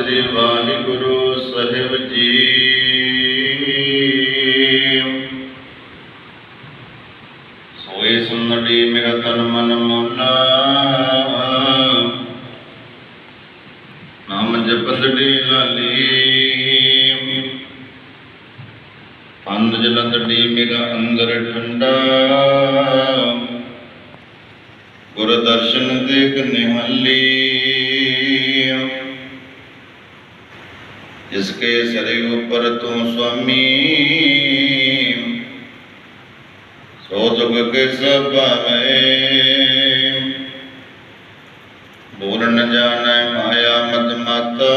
ਵਾਹਿਗੁਰੂ ਸਾਹਿਬ ਜੀ। ਸੋਏ ਸੁਨੜੀ ਮੇਰਾ ਤਨ ਮਨ ਮੋਲਾ। ਨਾਮ ਜਪਤੜੀ ਲਾਲੀ। ਅੰਧ ਜਲੰਦੜੀ ਮੇਰਾ ਅੰਦਰ ਠੰਡਾ। ਗੁਰ ਦਰਸ਼ਨ ਦੇਖ ਨਿਹਾਲੀ। ਜਿਸਕੇ ਸਰੇ ਉਪਰ ਤੂੰ ਸੁਆਮੀ। ਸੋ ਤੁਗ ਕੇ ਸਭ ਭਾਵੈ। ਬੋਲ ਨ ਜਾਣੈ ਮਾਇਆ ਮਤ ਮਾਤਾ।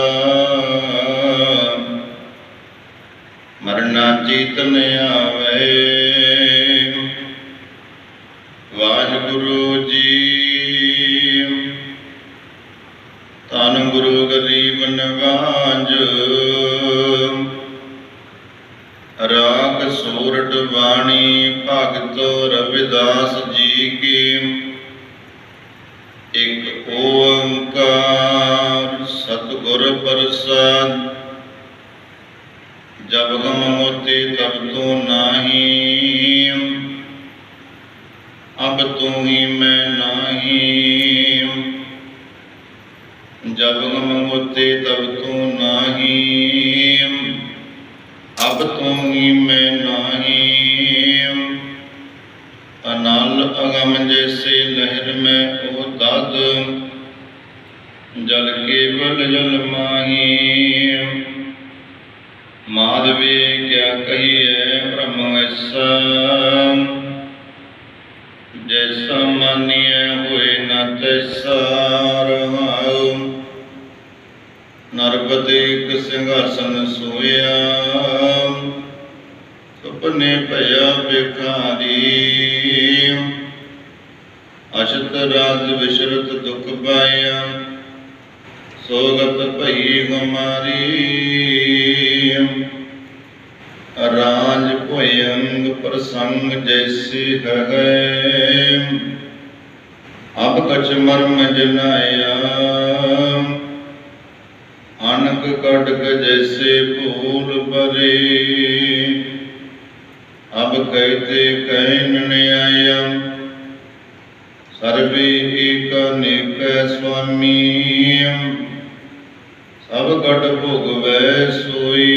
ਮਰਨਾ ਚੀਤਨ ਆਵੇ। ਵਾਹਿਗੁਰੂ ਜੀ। ਤਨ ਗੁਰੂ ਗਰੀਬ ਨਵਾਜ ਭਗਤ ਰਵਿਦਾਸ ਜੀ ਕੀ ਇੱਕ ਓੰਕਾਰ ਸਤਿਗੁਰ ਪ੍ਰਸਾਦ, ਜਬ ਗਮ ਮੋਤੀ ਤਬ ਤੂੰ ਨਾਹੀ, ਅਬ ਤੂੰ ਹੀ ਮੈਂ ਨਾਹੀ। ਜਬ ਗਮ ਮੋਤੀ ਤਬ ਤੂੰ ਨਾਹੀ, ਅਬ ਤੂੰ ਹੀ ਮੈਂ ਨਾਹੀ। ਅਨਲ ਅਗਮ ਜੈਸੇ ਲਹਿਰ ਮੈਂ ਉਹ ਦਦ, ਜਲ ਕੇਵਲ ਜਲ ਮਾਹੀ। ਮਾਧਵੇ ਕਿਆ ਕਹੀਏ ਬ੍ਰਹਮ ਐਸਾ। ਜੈਸਾ ਮਾਨੀਐ ਹੋਏ ਨ ਤੈਸਾ ਰਹਾਉ। ਨਰਪਤੇ ਇੱਕ ਸਿੰਘਾਸਨ ਸੋਇਆ। ਸੁਪਨੇ ਭਇਆ ਬਿਖਾਰੀ ਅਸ਼ਤ ਰਾਜ ਵਿਸ਼ਰਤ ਦੁਖ ਪਾਇਆ, ਸੋਗਤ ਭਈ ਗੁਮਾਰੀ ਰਾਜ ਭਯੰਗ ਪ੍ਰਸੰਗ ਜੈਸੀ ਹੈ। ਅਬ ਕਛ ਮਰਮ ਜਨਾਇਆ ਅਨਕ ਕਟਕ ਜੈਸੇ ਭੂਲ ਪਰੇ ਅਬ ਕਹਿਤੇ ਕਹਿਨ ਨਿਆਇਆ। ਸਰਵੇ ਏਕ ਅਨੇਕ ਸੁਆਮੀ ਸਭ ਕਟ ਭੋਗਵੈ ਸੋਈ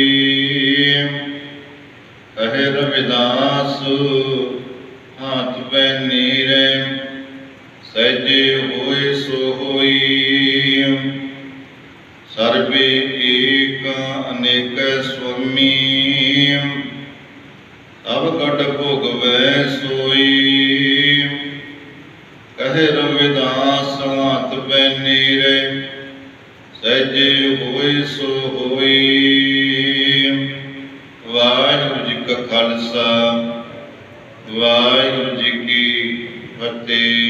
ਕਹੇ ਰਵਿਦਾਸ, ਹਾਥ ਬੈ ਨੀਰੇ ਸਹਿਜੇ ਹੋਏ ਸੋ ਹੋਈ ਸਰਵੇ ਏਕ ਅਨੇਕ ਸੁਆਮੀ ਸਭ ਕਟ ਭੋਗਵੈ ਸਹਿਜੇ ਹੋਏ ਸੋ ਹੋਏ। ਵਾਹਿਗੁਰੂ ਜੀ ਕਾ ਖਾਲਸਾ ਵਾਹਿਗੁਰੂ ਜੀ ਕੀ ਫਤਿਹ।